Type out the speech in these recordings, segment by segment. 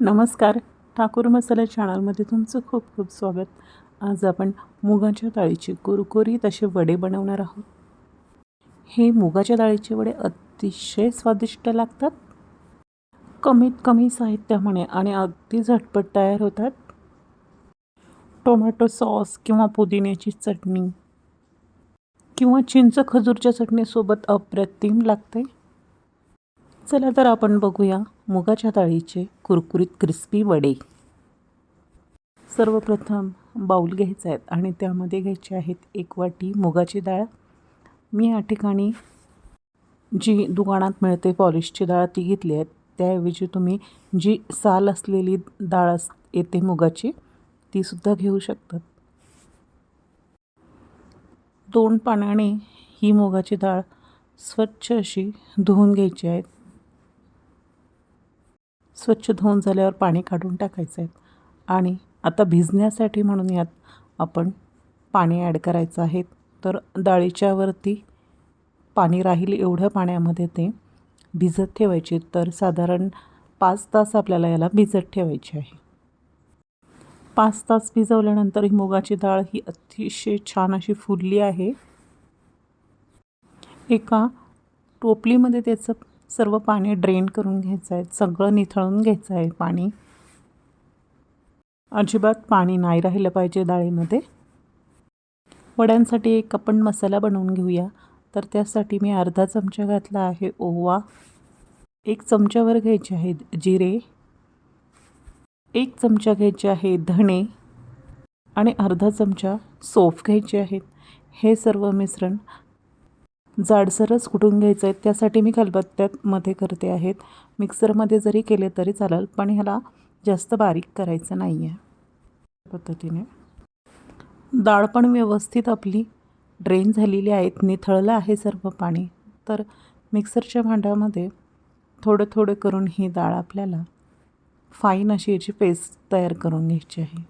नमस्कार. ठाकूर मसाला चॅनलमध्ये तुमचं खूप खूप स्वागत. आज आपण मुगाच्या डाळीची कुरकुरीत असे वडे बनवणार आहोत. हे मुगाच्या डाळीचे वडे अतिशय स्वादिष्ट लागतात. कमीत कमी साहित्यामुळे आणि अगदी झटपट तयार होतात. टोमॅटो सॉस किंवा पुदिन्याची चटणी किंवा चिंच खजूरच्या चटणीसोबत अप्रतिम लागते. चला तर आपण बघूया मुगाच्या डाळीचे कुरकुरीत क्रिस्पी वडे. सर्वप्रथम बाऊल घ्यायचा आहेत आणि त्यामध्ये घ्यायचे आहेत एक वाटी मुगाची डाळ. मी या ठिकाणी जी दुकानात मिळते पॉलिशची डाळ ती घेतली आहे. त्याऐवजी तुम्ही जी साल असलेली डाळ अस येते मुगाची तीसुद्धा घेऊ शकतात. दोन पाण्याने ही मुगाची डाळ स्वच्छ अशी धुवून घ्यायची आहेत. स्वच्छ धुवून झाल्यावर पाणी काढून टाकायचं आहे. आणि आता भिजण्यासाठी म्हणून यात आपण पाणी ॲड करायचं आहे. तर डाळीच्यावरती पाणी राहील एवढ्या पाण्यामध्ये ते भिजत ठेवायचे. तर साधारण पाच तास आपल्याला याला भिजत ठेवायचे आहे. पाच तास भिजवल्यानंतर ही मुगाची डाळ ही अतिशय छान अशी फुलली आहे. एका टोपलीमध्ये त्याचं सर्व पाणी ड्रेन करून घ्यायचं आहे. सगळं निथळून घ्यायचं आहे पाणी. अजिबात पाणी नाही राहिलं पाहिजे डाळीमध्ये. वड्यांसाठी एक आपण मसाला बनवून घेऊया. तर त्यासाठी मी अर्धा चमचा घातला आहे ओवा. एक चमच्यावर घ्यायचे आहेत जिरे. एक चमचा घ्यायचे आहे धणे. आणि अर्धा चमचा सोफ घ्यायचे आहेत. हे सर्व मिश्रण जाडसरच कुटून घ्यायचं आहे त्यासाठी मी खलबत्त्यामध्ये करते आहेत. मिक्सरमध्ये जरी केले तरी चालेल पण ह्याला जास्त बारीक करायचं नाही आहे पद्धतीने. डाळ पण व्यवस्थित आपली ड्रेन झालेली आहेत निथळलं आहे सर्व पाणी. तर मिक्सरच्या भांड्यामध्ये थोडं थोडं करून ही डाळ आपल्याला फाईन अशी याची पेस्ट तयार करून घ्यायची आहे.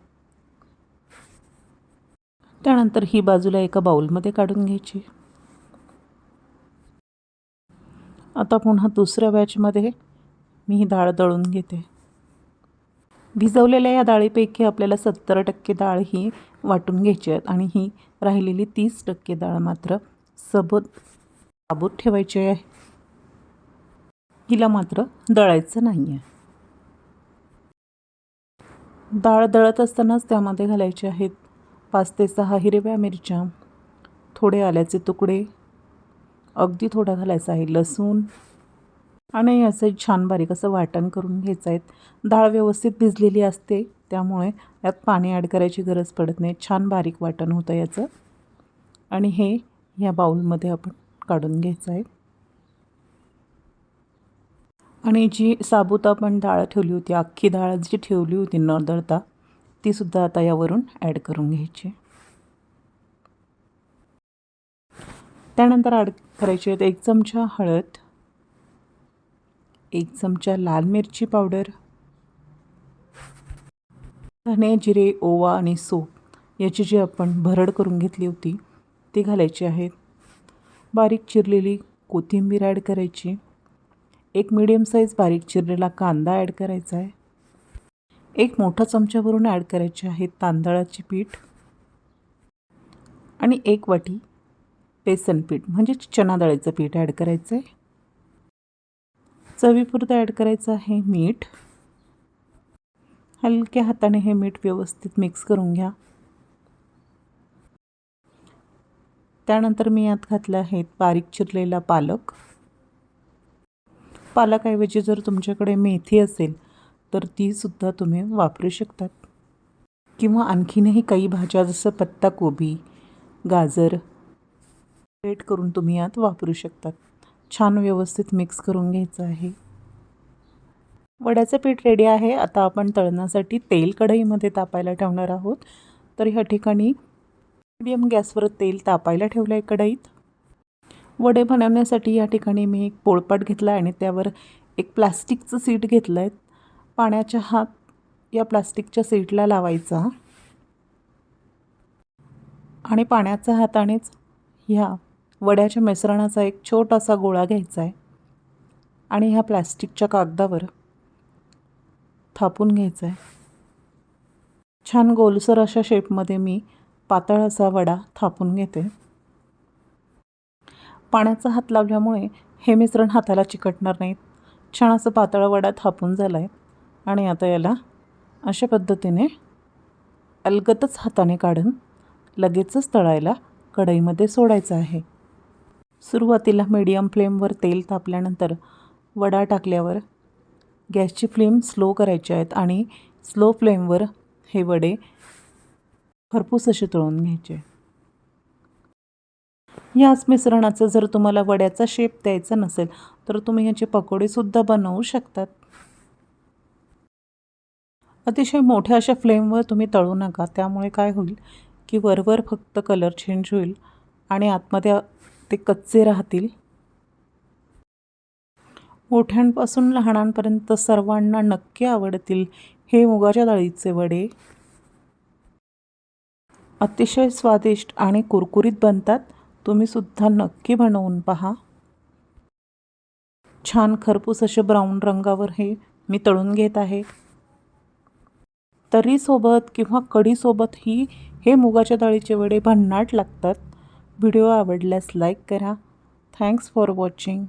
त्यानंतर ही बाजूला एका बाऊलमध्ये काढून घ्यायची. आता पुन्हा दुसऱ्या बॅचमध्ये मी ही डाळ दळून घेते. भिजवलेल्या या डाळीपैकी आपल्याला सत्तर टक्के डाळ ही वाटून घ्यायची आहेत आणि ही राहिलेली तीस टक्के डाळ मात्र सबत साबूत ठेवायची आहे. हिला मात्र दळायचं नाही आहे डाळ दळत असतानाच त्यामध्ये घालायचे आहेत पाच ते सहा हिरव्या मिरच्या थोडे आल्याचे तुकडे अगदी थोडा घालायचा आहे लसूण. आणि असं छान बारीक असं वाटण करून घ्यायचं आहे. डाळ व्यवस्थित भिजलेली असते त्यामुळे यात पाणी ॲड करायची गरज पडत नाही. छान बारीक वाटण होतं याचं. आणि हे ह्या बाऊलमध्ये आपण काढून घ्यायचं आहे. आणि जी साबूत आपण डाळ ठेवली होती अख्खी डाळ जी ठेवली होती न दळता तीसुद्धा आता यावरून ॲड करून घ्यायची त्यानंतर ॲड करायची आहेत एक चमचा हळद एक चमचा लाल मिरची पावडर धने जिरे ओवा आणि सोप याची जी आपण भरड करून घेतली होती ती घालायची आहेत. बारीक चिरलेली कोथिंबीर ॲड करायची. एक मिडियम साईज बारीक चिरलेला कांदा ॲड करायचा आहे. एक मोठा चमच्यावरून ॲड करायचे आहे तांदळाचे पीठ. आणि एक वाटी बेसन पीठ म्हणजेच चना डाळीचं पीठ ॲड करायचं आहे चवीपुरतं ॲड करायचं आहे मीठ. हलक्या हाताने हे मीठ व्यवस्थित मिक्स करून घ्या. त्यानंतर मी यात घातलं आहे बारीक चिरलेला पालक. पालकऐवजी जर तुमच्याकडे मेथी असेल तर तीसुद्धा तुम्ही वापरू शकतात. किंवा आणखीनही काही भाज्या जसं पत्ताकोबी गाजर ग्रेट करून तुम्ही यात वापरू शकतात. छान व्यवस्थित मिक्स करून घ्यायचं आहे. वड्याचं पीठ रेडी आहे. आता आपण तळण्यासाठी तेल कढईमध्ये तापायला ठेवणार आहोत. तर ह्या ठिकाणी मीडियम गॅसवर तेल तापायला ठेवलं आहे कढईत. वडे बनवण्यासाठी या ठिकाणी मी एक पोळपाट घेतला आहे आणि त्यावर एक प्लास्टिकचं सीट घेतलं आहे पाण्याच्या हात या प्लास्टिकच्या सीटला लावायचा. आणि पाण्याच्या हातानेच ह्या वड्याच्या मिश्रणाचा एक छोटासा गोळा घ्यायचा आहे आणि ह्या प्लॅस्टिकच्या कागदावर थापून घ्यायचा आहे छान गोलसर अशा शेपमध्ये मी पातळ असा वडा थापून घेते. पाण्याचा हात लावल्यामुळे हे मिश्रण हाताला चिकटणार नाहीत. छान असं पातळ वडा थापून झाला आहे आणि आता याला अशा पद्धतीने अलगतच हाताने काढून लगेचच तळायला कढईमध्ये सोडायचं आहे. सुरुवातीला मीडियम फ्लेमवर तेल तापल्यानंतर वडा टाकल्यावर गॅसची फ्लेम स्लो करायची आहेत आणि स्लो फ्लेमवर हे वडे खरपूस असे तळून घ्यायचे. याच मिश्रणाचं जर तुम्हाला वड्याचा शेप द्यायचा नसेल तर तुम्ही याचे पकोडेसुद्धा बनवू शकतात. अतिशय मोठ्या अशा फ्लेमवर तुम्ही तळू नका त्यामुळे काय होईल की वरवर फक्त कलर चेंज होईल आणि आतमध्ये ते कच्चे राहतील. मोठ्यांपासून लहानांपर्यंत सर्वांना नक्की आवडतील हे मुगाच्या डाळीचे वडे. अतिशय स्वादिष्ट आणि कुरकुरीत बनतात. तुम्ही सुद्धा नक्की बनवून पहा. छान खरपूस असे ब्राऊन रंगावर हे मी तळून घेत आहे. तरीसोबत किंवा कढीसोबतही हे मुगाच्या डाळीचे वडे भन्नाट लागतात. व्हिडिओ आवडल्यास लाईक करा. Thanks for watching.